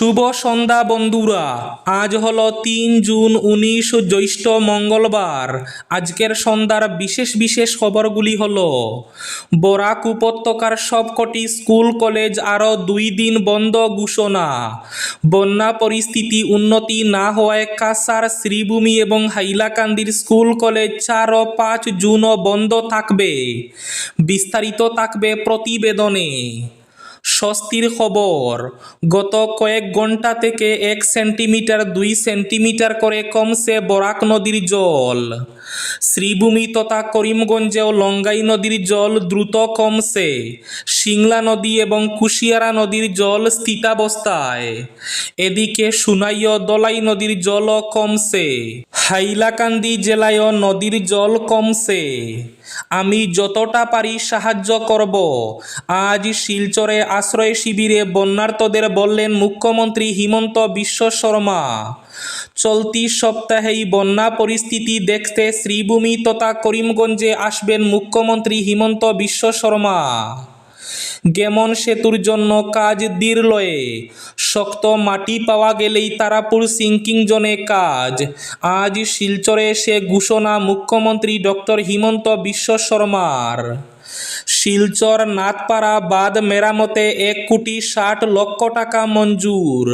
শুভ সন্ধ্যা, বন্ধুরা। আজ হলো তিন জুন, উনিশ জ্যৈষ্ঠ, মঙ্গলবার। আজকের সন্ধ্যার বিশেষ বিশেষ খবরগুলি হল, বরাক উপত্যকার সবকটি স্কুল, কলেজ আরও দুই দিন বন্ধ ঘোষণা। বন্যা পরিস্থিতি উন্নতি না হওয়ায় কাসার শ্রীভূমি এবং হাইলাকান্দির স্কুল, কলেজ চার ও পাঁচ জুনও বন্ধ থাকবে। বিস্তারিত থাকবে প্রতিবেদনে। স্বস্তির খবর। গত কয়েক ঘণ্টা থেকে এক সেন্টিমিটার, দুই সেন্টিমিটার করে কমছে বরাক নদীর জল। শ্রীভূমি তথা করিমগঞ্জেও লঙ্গাই নদীর জল দ্রুত কমছে। সিংলা নদী এবং কুশিয়ারা নদীর জল স্থিতাবস্থায়। এদিকে সুনাই ও দলাই নদীর জলও কমছে। হাইলাকান্দি জেলায়ও নদীর জল কমছে। আমি যতটা পারি সাহায্য করব। আজ শিলচরে আশ্রয় শিবিরে বন্যার্তদের বললেন মুখ্যমন্ত্রী হিমন্ত বিশ্ব শর্মা। চলতি সপ্তাহেই বন্যা পরিস্থিতি দেখতে শ্রীভূমি তথা করিমগঞ্জে আসবেন মুখ্যমন্ত্রী হিমন্ত বিশ্ব শর্মা। গেমন সেতুর জন্য কাজ দীর্লয়ে। শক্ত মাটি পাওয়া গেলেই তারাপুর সিঙ্কিং জোনে কাজ। আজ শিলচরে এসে ঘোষণা মুখ্যমন্ত্রী ডক্টর হিমন্ত বিশ্ব শর্মার। শিলচর নাথপাড়া বাঁধ মেরামতে এক কোটি ষাট লক্ষ টাকা মঞ্জুর।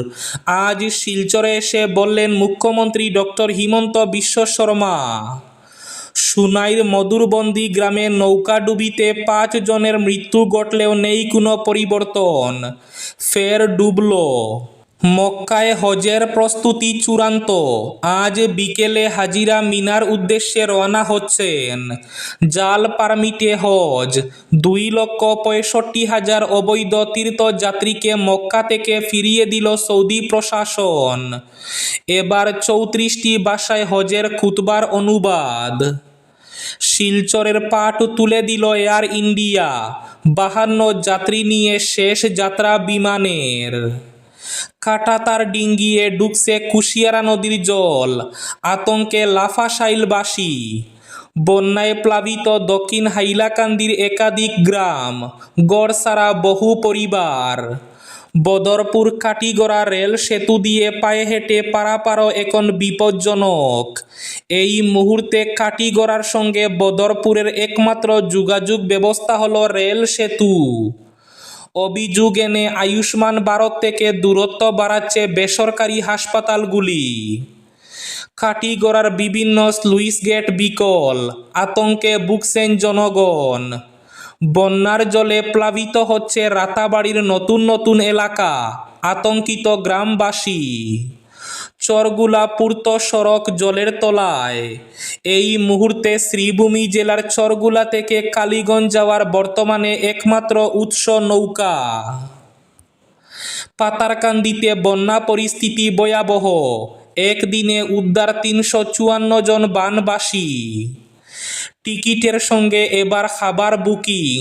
আজ শিলচরে এসে বললেন মুখ্যমন্ত্রী ডক্টর হিমন্ত বিশ্ব শর্মা। সুনাইর মধুরবন্দি গ্রামে নৌকাডুবিতে পাঁচ জনের মৃত্যু ঘটলেও নেই কোনো পরিবর্তন। ফের ডুবল। মক্কায় হজের প্রস্তুতি চূড়ান্ত। আজ বিকেলে হাজিরা মিনার উদ্দেশ্যে রওনা হচ্ছেন। জাল পারমিটে হজ। দুই লক্ষ পঁয়ষট্টি হাজার অবৈধ তীর্থযাত্রীকে মক্কা থেকে ফিরিয়ে দিল সৌদি প্রশাসন। এবার চৌত্রিশটি ভাষায় হজের খুতবার অনুবাদ। শিলচরের পাট তুলে দিল এয়ার ইন্ডিয়া। বাহান্ন যাত্রী নিয়ে শেষ যাত্রা বিমানের। কাটাতার ডিঙ্গিয়ে ডুবছে কুশিয়ারা নদীর জল, আতঙ্কে লাফাশাইলবাসী বন্যায় প্লাবিত দক্ষিণ হাইলাকান্দির একাধিক গ্রাম গড়সারা বহু পরিবার। বদরপুর কাটিগড়া রেল সেতু দিয়ে পায়ে হেঁটে পারাপারও এখন বিপজ্জনক। এই মুহূর্তে কাটিগড়ার সঙ্গে বদরপুরের একমাত্র যোগাযোগ ব্যবস্থা হলো রেল সেতু। অভিযোগ এনে আয়ুষ্মান ভারত থেকে দূরত্ব বাড়াচ্ছে বেসরকারি হাসপাতালগুলি। কাটিগড়ার বিভিন্ন স্লুইস গেট বিকল, আতঙ্কে ভুগছেন জনগণ। বন্যার জলে প্লাবিত হচ্ছে রাতাবাড়ির নতুন নতুন এলাকা, আতঙ্কিত গ্রামবাসী। চরগুলা পূর্ত সড়ক জলের তলায়। এই মুহূর্তে শ্রীভূমি জেলার চরগুলা থেকে কালীগঞ্জ যাওয়ার বর্তমানে একমাত্র উৎস নৌকা। পাতারকান্দিতে বন্যা পরিস্থিতি ভয়াবহ। একদিনে উদ্ধার তিনশো চুয়ান্ন জন বানবাসী। টিকিটের সঙ্গে এবার খাবার বুকিং।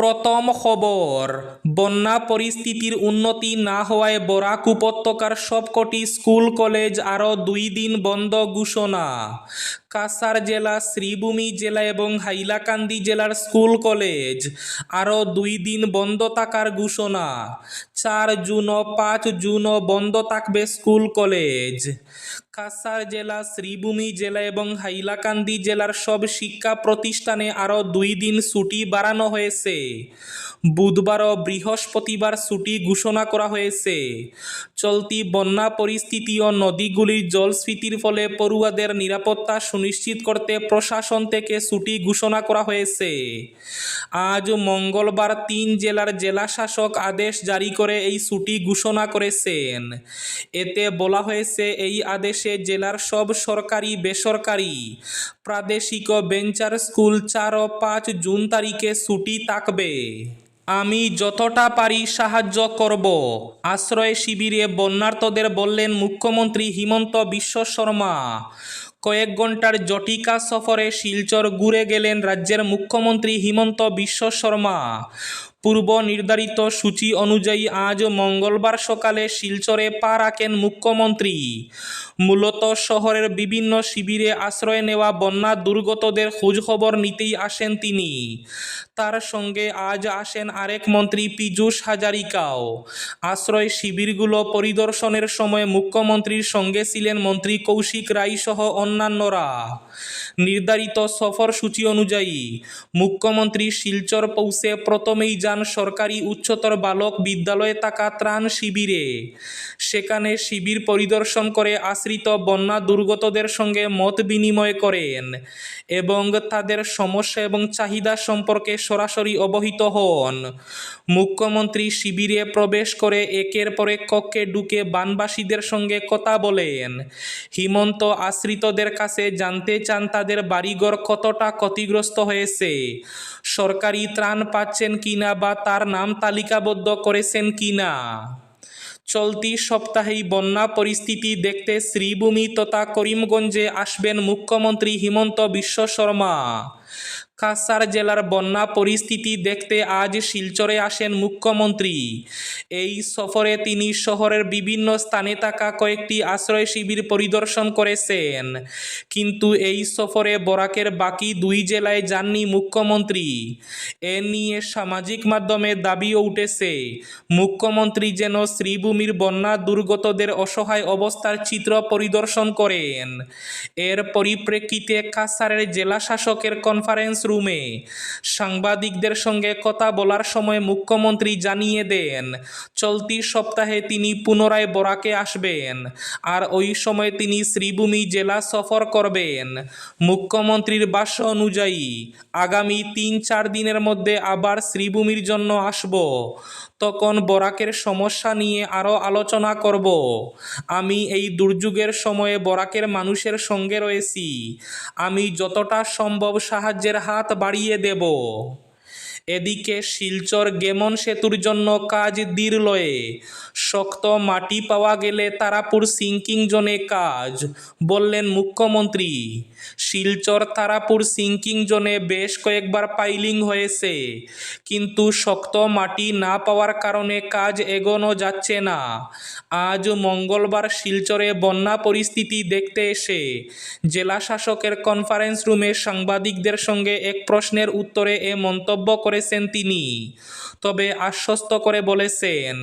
প্রথম খবর, বন্যা পরিস্থিতির উন্নতি না হওয়ায় বরাক উপত্যকার সবকটি স্কুল, কলেজ আরও দুই দিন বন্ধ ঘোষণা। কাসার জেলা, শ্রীভূমি জেলা এবং হাইলাকান্দি জেলার স্কুল, কলেজ আরও দুই দিন বন্ধ থাকার ঘোষণা। চার জুন ও পাঁচ জুনও বন্ধ থাকবে স্কুল, কলেজ। কাসার জেলা, শ্রীভূমি জেলা এবং হাইলাকান্দি জেলার সব শিক্ষা প্রতিষ্ঠানে আরও দুই দিন ছুটি বাড়ানো হয়েছে। বুধবার ও বৃহস্পতিবার ছুটি ঘোষণা করা হয়েছে। চলতি বন্যা পরিস্থিতি ও নদীগুলির জলস্ফীতির ফলে পড়ুয়াদের নিরাপত্তা সুনিশ্চিত করতে প্রশাসন থেকে ছুটি ঘোষণা করা হয়েছে। আজ মঙ্গলবার তিন জেলার জেলাশাসক আদেশ জারি করে এই ছুটি ঘোষণা করেছেন। এতে বলা হয়েছে, এই আদেশে জেলার সব সরকারি, বেসরকারি, প্রাদেশিক বেঞ্চার স্কুল চার ও পাঁচ জুন তারিখে ছুটি থাকবে। আমি যতটা পারি সাহায্য করব। আশ্রয় শিবিরে বন্যার্তদের বললেন মুখ্যমন্ত্রী হিমন্ত বিশ্ব শর্মা। কয়েক ঘণ্টার জটিকা সফরে শিলচর ঘুরে গেলেন রাজ্যের মুখ্যমন্ত্রী হিমন্ত বিশ্ব শর্মা। পূর্ব নির্ধারিত সূচি অনুযায়ী আজ মঙ্গলবার সকালে শিলচরে পা রাখেন মুখ্যমন্ত্রী। মূলত শহরের বিভিন্ন শিবিরে আশ্রয় নেওয়া বন্যা দুর্গতদের খোঁজখবর নিতেই আসেন তিনি। তার সঙ্গে আজ আসেন আরেক মন্ত্রী পীযূষ হাজারিকাও। আশ্রয় শিবিরগুলো পরিদর্শনের সময় মুখ্যমন্ত্রীর সঙ্গে ছিলেন মন্ত্রী কৌশিক রায় সহ অন্যান্যরা। নির্ধারিত সফরসূচি অনুযায়ী মুখ্যমন্ত্রী শিলচর পৌঁছে প্রথমেই যান সরকারি উচ্চতর বালক বিদ্যালয়ে থাকা ত্রাণ শিবিরে। সেখানে শিবির পরিদর্শন করে আশ্রিত বন্যা দুর্গতদের সঙ্গে মত বিনিময় করেন এবং তাদের সমস্যা এবং চাহিদা সম্পর্কে সরাসরি অবহিত হন। মুখ্যমন্ত্রী শিবিরে প্রবেশ করে একের পর কক্ষে ঢুকে বানবাসীদের সঙ্গে কথা বলেন। হিমন্ত আশ্রিতদের কাছে জানতে চান তাদের বাড়িঘর কতটা ক্ষতিগ্রস্ত হয়েছে। সরকারি ত্রাণ পাচ্ছেন কিনা বা তার নাম তালিকাবদ্ধ করেছেন কিনা? চলতি সপ্তাহেই বন্যা পরিস্থিতি দেখতে শ্রীভূমি তথা করিমগঞ্জে আসবেন মুখ্যমন্ত্রী হিমন্ত বিশ্ব শর্মা। কাছাড় জেলার বন্যা পরিস্থিতি দেখতে আজ শিলচরে আসেন মুখ্যমন্ত্রী। এই সফরে তিনি শহরের বিভিন্ন স্থানে থাকা কয়েকটি আশ্রয় শিবির পরিদর্শন করেছেন। কিন্তু এই সফরে বরাকের বাকি দুই জেলায় যাননি মুখ্যমন্ত্রী। এ নিয়ে সামাজিক মাধ্যমে দাবিও উঠেছে। মুখ্যমন্ত্রী যেন শ্রীভূমির বন্যা দুর্গতদের অসহায় অবস্থার চিত্র পরিদর্শন করেন। এর পরিপ্রেক্ষিতে কাছাড়ের জেলা শাসকের কনফারেন্স রুমে সাংবাদিকদের সঙ্গে কথা বলার সময় মুখ্যমন্ত্রী জানিয়ে দেন, চলতি সপ্তাহে তিনি পুনরায় বরাকে আসবেন আর ওই সময় তিনি শ্রীভূমি জেলা সফর করবেন। মুখ্যমন্ত্রীর বাস অনুযায়ী আগামী তিন চার দিনের মধ্যে আবার শ্রীভূমির জন্য আসব। তখন বরাকের সমস্যা নিয়ে আরও আলোচনা করব। আমি এই দুর্যোগের সময়ে বরাকের মানুষের সঙ্গে রয়েছি। আমি যতটা সম্ভব সাহায্যের হাত বাড়িয়ে দেব। এদিকে শিলচর গেমন সেতুর জন্য কাজ দীর্লয়ে শক্ত মাটি পাওয়া গেলে তারাপুর সিঙ্কিং জোনে কাজ, বললেন মুখ্যমন্ত্রী। শিলচর তারাপুর সিঙ্কিং জোনে বেশ কয়েকবার পাইলিং হয়েছে, কিন্তু শক্ত মাটি না পাওয়ার কারণে কাজ এগোনো যাচ্ছে না। আজ মঙ্গলবার শিলচরে বন্যা পরিস্থিতি দেখতে এসে জেলা শাসকের কনফারেন্স রুমে সাংবাদিকদের সঙ্গে এক প্রশ্নের উত্তরে এ মন্তব্য করেছেন তিনি। তবে আশ্বস্ত করে বলেছেন,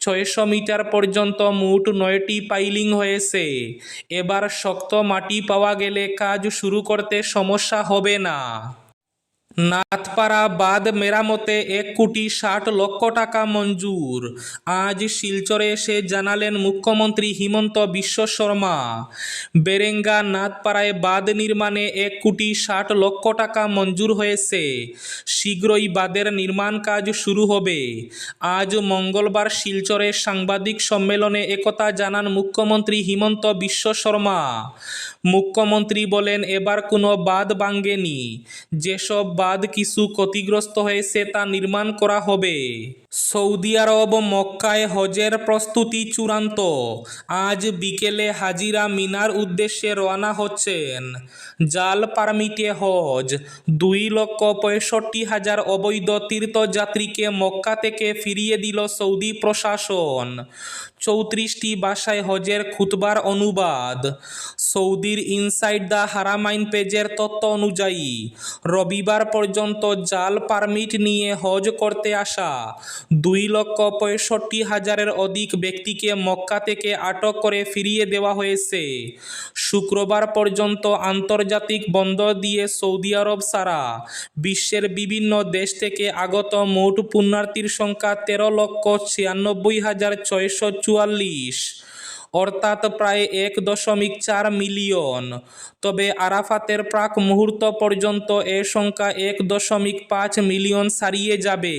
ছয়শো মিটার পর্যন্ত মোট নয়টি পাইলিং হয়েছে। এবার শক্ত মাটি পাওয়া গেলে কাজ শুরু করতে সমস্যা হবে না। নাথপাড়া বাঁধ মেরামতে এক কোটি ষাট লক্ষ টাকা মঞ্জুর। আজ শিলচরে এসে জানালেন মুখ্যমন্ত্রী হিমন্ত বিশ্ব শর্মা। বেরেঙ্গা নাথপাড়ায় বাঁধ নির্মাণে এক কোটি ষাট লক্ষ টাকা মঞ্জুর হয়েছে। শীঘ্রই বাঁধের নির্মাণ কাজ শুরু হবে। আজ মঙ্গলবার শিলচরে সাংবাদিক সম্মেলনে একথা জানান মুখ্যমন্ত্রী হিমন্ত বিশ্ব শর্মা। মুখ্যমন্ত্রী বলেন, এবার কোনো বাঁধ ভাঙ্গেনি যেসব বাঁধ কিছু ক্ষতিগ্রস্ত হয়েছে তা নির্মাণ করা হবে। সৌদি আরব, মক্কায় হজের প্রস্তুতি চূড়ান্ত। আজ বিকেলে হাজিরা মিনার উদ্দেশ্যে রওনা হচ্ছেন। জাল পারমিটে হজ, দুই লক্ষ পঁয়ষট্টি হাজার অবৈধ তীর্থযাত্রীকে মক্কা থেকে ফিরিয়ে দিল সৌদি প্রশাসন। চৌত্রিশটি ভাষায় হজের খুতবার অনুবাদ। সৌদির ইনসাইড দ্য হারামাইন পেজের তথ্য অনুযায়ী, রবিবার পর্যন্ত জাল পারমিট নিয়ে হজ করতে আসা দুই লক্ষ পঁয়ষট্টি হাজারের অধিক ব্যক্তিকে মক্কা থেকে আটক করে ফিরিয়ে দেওয়া হয়েছে। শুক্রবার পর্যন্ত আন্তর্জাতিক বন্দর দিয়ে সৌদি আরব ছাড়া বিশ্বের বিভিন্ন দেশ থেকে আগত মোট পুণ্যার্থীর সংখ্যা তেরো লক্ষ ছিয়ানব্বই হাজার ছয়শো চুয়াল্লিশ, অর্থাৎ প্রায় এক দশমিক চার মিলিয়ন। তবে আরাফাতের প্রাক মুহূর্ত পর্যন্ত এ সংখ্যা এক দশমিক পাঁচ মিলিয়ন ছাড়িয়ে যাবে।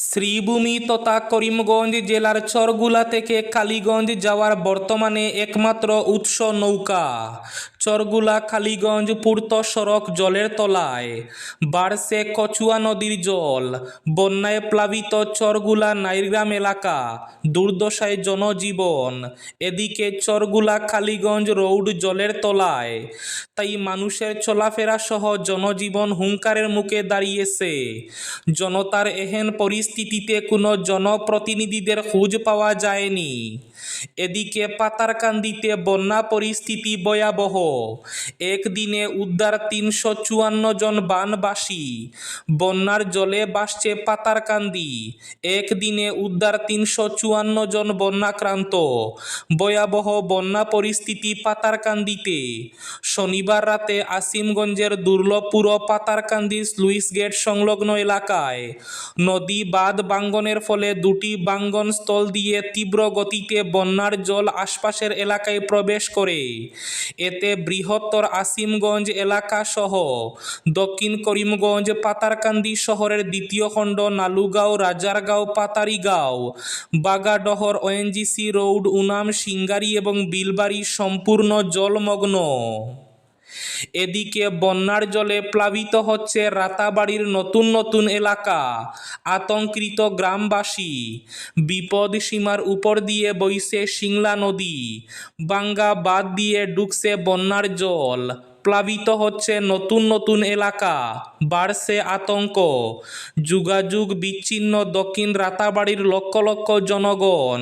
শ্রীভূমি তথা করিমগঞ্জ জেলার চরগুলা থেকে কালীগঞ্জ যাওয়ার বর্তমানে একমাত্র উৎস নৌকা। চরগুলা কালীগঞ্জ পূর্ত সড়ক জলের তলায়। বাড়ছে কচুয়া নদীর জল। বন্যায় প্লাবিত চরগুলা নাইরগ্রাম এলাকা। দুর্দশায় জনজীবন। এদিকে চরগুলা কালীগঞ্জ রোড জলের তলায়। তাই মানুষের চলাফেরা সহ জনজীবন হুঙ্কারের মুখে দাঁড়িয়েছে। জনতার এহেন পরিস্থিতিতে কোনো জনপ্রতিনিধিদের খোঁজ পাওয়া যায়নি। এদিকে পাতারকান্দিতে বন্যা পরিস্থিতি ভয়াবহ। একদিনে উদ্ধার তিনশো চুয়ান্ন জন বানবাসী। বন্যার জলে ভাসছে পাতারকান্দি। একদিনে উদ্ধার তিনশো চুয়ান্ন জন বন্যাক্রান্ত। ভয়াবহ বন্যা পরিস্থিতি পাতারকান্দিতে। শনিবার রাতে আসিমগঞ্জের দুর্লভপুর পাতারকান্দি স্লুইস গেট সংলগ্ন এলাকায় নদী বাঁধ বাঙ্গনের ফলে দুটি বাঙ্গন স্থল দিয়ে তীব্র গতিতে বন্যার জল আশপাশের এলাকায় প্রবেশ করে। এতে বৃহত্তর আসিমগঞ্জ এলাকা সহ দক্ষিণ করিমগঞ্জ, পাতারকান্দি শহরের দ্বিতীয় খণ্ড, নালুগাঁও, রাজারগাঁও, পাতারিগাঁও, বাগাডহর, ওএনজিসি রোড, উনাম, সিঙ্গারি এবং বিলবাড়ি সম্পূর্ণ জলমগ্ন। এদিকে বন্যার জলে প্লাবিত হচ্ছে রাতাবাড়ির নতুন নতুন এলাকা, আতঙ্কিত গ্রামবাসী। বিপদ সীমার উপর দিয়ে বইছে সিংলা নদী, বাঙ্গা বাদ দিয়ে ডুকছে বন্যার জল। প্লাবিত হচ্ছে নতুন নতুন এলাকা। বাড়ছে আতঙ্ক। যোগাযোগ বিচ্ছিন্ন দক্ষিণ রাতাবাড়ির লক্ষ লক্ষ জনগণ।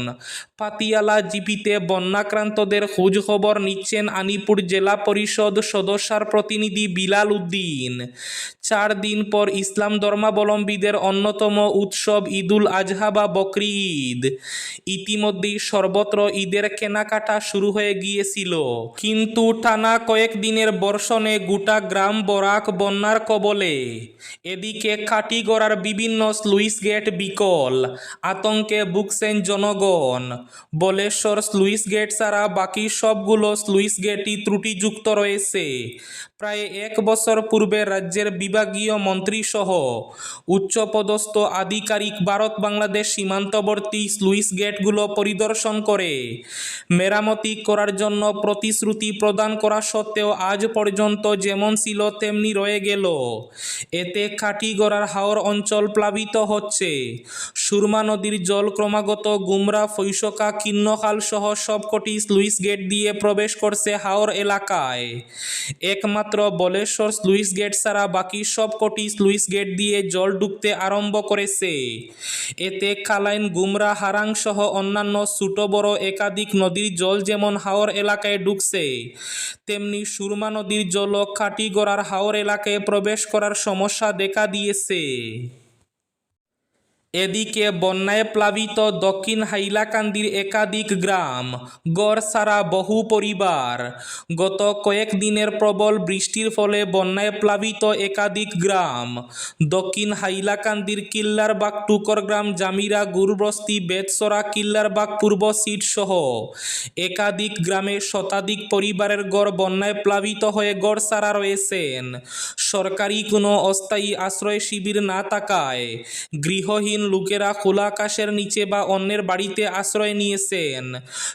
পাতিয়ালা জিপিতে বন্যাক্রান্তদের খোঁজ খবর নিচ্ছেন আনিপুর জেলা পরিষদ সদস্যার প্রতিনিধি বিলাল উদ্দিন। চার দিন পর ইসলাম ধর্মাবলম্বীদের অন্যতম উৎসব ঈদুল আজহা বা বকরি ঈদ। ইতিমধ্যেই সর্বত্র ঈদের কেনাকাটা শুরু হয়ে গিয়েছিল। কিন্তু টানা কয়েক দিনের বর্ষণে গোটা গ্রাম বরাক বন্যার কবলে এদিকে কাটিগড়ার বিভিন্ন স্লুইস গেট বিকল, আতঙ্কে ভুগছেন জনগণ। বলেশ্বর স্লুইস গেট ছাড়া বাকি সবগুলো স্লুইস গেটই ত্রুটিযুক্ত রয়েছে। প্রায় এক বছর পূর্বে রাজ্যের বিভাগীয় মন্ত্রীসহ উচ্চপদস্থ আধিকারিক ভারত বাংলাদেশ সীমান্তবর্তী স্লুইস গেটগুলো পরিদর্শন করে মেরামতি করার জন্য প্রতিশ্রুতি প্রদান করা সত্ত্বেও আজ পর্যন্ত যেমন ছিল, তেমনি রয়ে গেল। এতে কাটিগড়ার হাওর অঞ্চল প্লাবিত হচ্ছে। সুরমা নদীর জল ক্রমাগত গুমরা ফৈসকা কিন্নখাল সহ সবকটি স্লুইস গেট দিয়ে প্রবেশ করছে হাওর এলাকায়। একমাত্র বলেশ্বর স্লুইস গেট ছাড়া বাকি সবকটি স্লুইস গেট দিয়ে জল ঢুকতে আরম্ভ করেছে। এতে কালাইন গুমরা, হারাং সহ অন্যান্য ছোট, বড়, একাধিক নদীর জল যেমন হাওর এলাকায় ঢুকছে তেমনি সুরমা নদীর জলও কাটিগড়ার হাওর এলাকায় প্রবেশ করার সমস্যা দেখা দিয়েছে। এদিকে বন্যায় প্লাবিত দক্ষিণ হাইলাকান্দির একাধিক গ্রাম গড় সারা বহু পরিবার। গত কয়েকদিনের প্রবল বৃষ্টির ফলে বন্যায় প্লাবিত একাধিক গ্রাম, দক্ষিণ হাইলাকান্দির কিল্লারবাগ টুকর গ্রাম, জামিরা, গুরবস্তি, বেতসরা কিল্লার কিল্লারবাগ, পূর্ব সিট সহ একাধিক গ্রামে শতাধিক পরিবারের গড় বন্যায় প্লাবিত হয়ে গড় সারা রয়েছেন। সরকারি কোনো অস্থায়ী আশ্রয় শিবির না থাকায় গৃহহীন লোকেরা খোলা আকাশের নিচে বা অন্যের বাড়িতে আশ্রয় নিয়েছেন।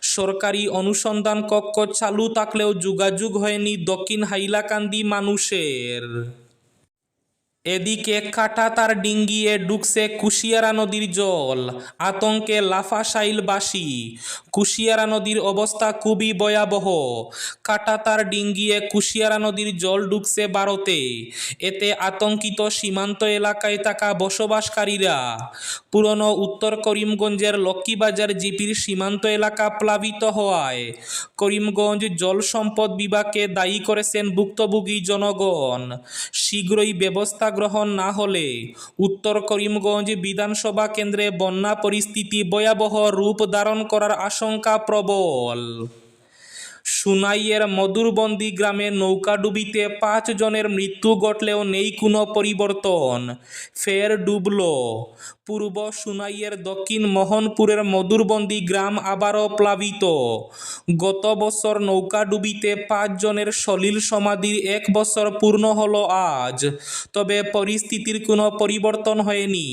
সরকারি অনুসন্ধান কক্ষ চালু থাকলেও যোগাযোগ হয়নি দক্ষিণ হাইলাকান্দি মানুষের। এদিকে কাটাতার ডিঙ্গিয়ে ডুকছে কুশিয়ারা নদীর জল, আতঙ্কে লাফাশাইলবাসী। কুশিয়ারা নদীর অবস্থা খুবই ভয়াবহ। কাটাতার ডিঙ্গিয়ে কুশিয়ারা নদীর জল ডুকছে ভারতে। এতে আতঙ্কিত সীমান্ত এলাকায় থাকা বসবাসকারীরা। পুরনো উত্তর করিমগঞ্জের লক্ষ্মীবাজার জিপির সীমান্ত এলাকা প্লাবিত হওয়ায় করিমগঞ্জ জল সম্পদ বিভাগকে দায়ী করেছেন ভুক্তভোগী জনগণ। শীঘ্রই ব্যবস্থা গ্রহণ না হলে। উত্তর করিমগঞ্জ বিধানসভা কেন্দ্রে বন্যা পরিস্থিতি ভয়াবহ রূপ ধারণ করার আশঙ্কা প্রবল। সুনাইয়ের মধুরবন্দি গ্রামে নৌকাডুবিতে পাঁচ জনের মৃত্যু ঘটলেও নেই কোনো পরিবর্তন। ফের ডুবল। পূর্ব সুনাইয়ের দক্ষিণ মোহনপুরের মধুরবন্দি গ্রাম আবারও প্লাবিত। গত বছর নৌকাডুবিতে পাঁচজনের সলিল সমাধির এক বছর পূর্ণ হলো আজ, তবে পরিস্থিতির কোনো পরিবর্তন হয়নি।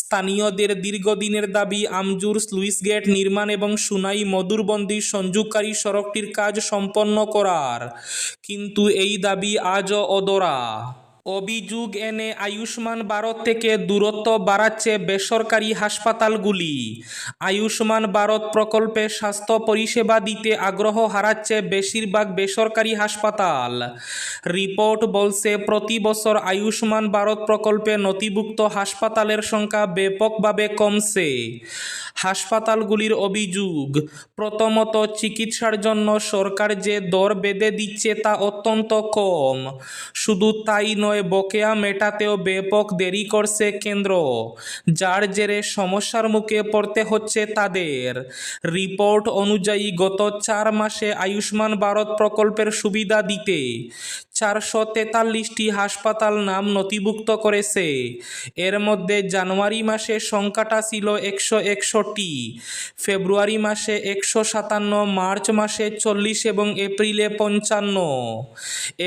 স্থানীয়দের দীর্ঘদিনের দাবি, আমজুর স্লুইস গেট নির্মাণ এবং সুনাই মধুরবন্দি সংযোগকারী সড়কটির কাজ সম্পন্ন করার, কিন্তু এই দাবি আজও অদরা অভিযোগ এনে আয়ুষ্মান ভারত থেকে দূরত্ব বাড়াচ্ছে বেসরকারি হাসপাতালগুলি। আয়ুষ্মান ভারত প্রকল্পে স্বাস্থ্য পরিষেবা দিতে আগ্রহ হারাচ্ছে বেশিরভাগ বেসরকারি হাসপাতাল। রিপোর্ট বলছে, প্রতি বছর আয়ুষ্মান ভারত প্রকল্পে নথিভুক্ত হাসপাতালের সংখ্যা ব্যাপকভাবে কমছে। হাসপাতালগুলির অভিযোগ, প্রথমত চিকিৎসার জন্য সরকার যে দর বেঁধে দিচ্ছে তা অত্যন্ত কম। শুধু তাই নয় বকেয়া মেটাতেও ব্যাপক দেরি করছে কেন্দ্র, যার জেরে সমস্যার মুখে পড়তে হচ্ছে তাদের। রিপোর্ট অনুযায়ী গত চার মাসে আয়ুষ্মান ভারত প্রকল্পের সুবিধা দিতে চারশো তেতাল্লিশটি হাসপাতাল নাম নথিভুক্ত করেছে। এর মধ্যে জানুয়ারি মাসে সংখ্যাটা ছিল একশো একষট্টি, ফেব্রুয়ারি মাসে একশো সাতান্ন, মার্চ মাসে চল্লিশ এবং এপ্রিলে পঞ্চান্ন।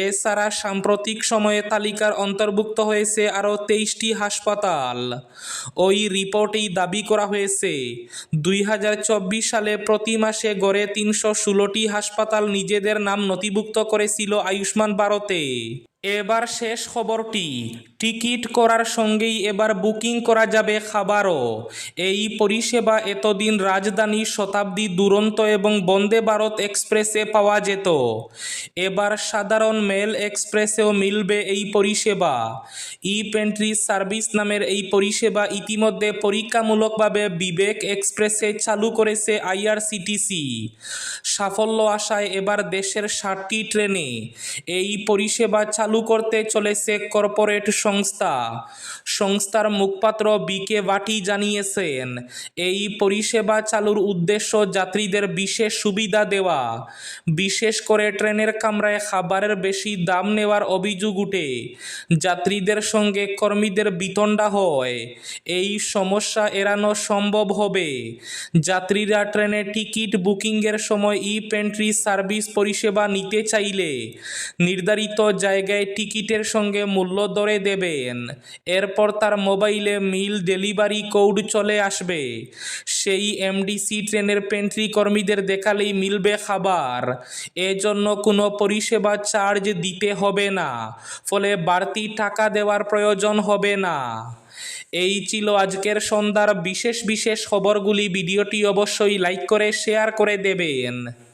এছাড়া সাম্প্রতিক সময়ে তালিকার অন্তর্ভুক্ত হয়েছে আরও তেইশটি হাসপাতাল। ওই রিপোর্টেই দাবি করা হয়েছে, দুই হাজার চব্বিশ সালে প্রতি মাসে গড়ে তিনশো ষোলোটি হাসপাতাল নিজেদের নাম নথিভুক্ত করেছিল আয়ুষ্মান ভারতে ਤੇ এবার শেষ খবরটি। টিকিট করার সঙ্গেই এবার বুকিং করা যাবে খাবারও। এই পরিষেবা এতদিন রাজধানী শতাব্দী দুরন্ত এবং বন্দে ভারত এক্সপ্রেসে পাওয়া যেত। এবার সাধারণ মেল এক্সপ্রেসেও মিলবে এই পরিষেবা। ই পেন্ট্রি সার্ভিস নামের এই পরিষেবা ইতিমধ্যে পরীক্ষামূলকভাবে বিবেক এক্সপ্রেসে চালু করেছে আইআরসিটিসি। সাফল্য আশায় এবার দেশের ষাটটি ট্রেনে। এই পরিষেবা চালু করতে চলেছে কর্পোরেট সংস্থা। সংস্থার মুখপাত্র বিকে ভাটি জানিয়েছেন, এই পরিষেবা চালুর উদ্দেশ্য যাত্রীদের বিশেষ সুবিধা দেওয়া। বিশেষ করে ট্রেনের কামরায় খাবারের বেশি দাম নেওয়ার অভিযোগ উঠে। যাত্রীদের সঙ্গে কর্মীদের বিতণ্ডা হয়। এই সমস্যা এড়ানো সম্ভব হবে। যাত্রীরা ট্রেনে টিকিট বুকিংয়ের সময় ই পেন্ট্রি সার্ভিস পরিষেবা নিতে চাইলে নির্ধারিত জায়গায় টিকিটের সঙ্গে মূল্য দরে দেবেন। এরপর তার মোবাইলে মিল ডেলিভারি কোড চলে আসবে। সেই এমডিসি ট্রেনের পেন্ট্রি কর্মীদের দেখালেই মিলবে খাবার। এজন্য কোনো পরিষেবা চার্জ দিতে হবে না, ফলে বাড়তি টাকা দেওয়ার প্রয়োজন হবে না। এই ছিল আজকের সন্ধ্যার বিশেষ বিশেষ খবরগুলি। ভিডিওটি অবশ্যই লাইক করে, শেয়ার করে দেবেন।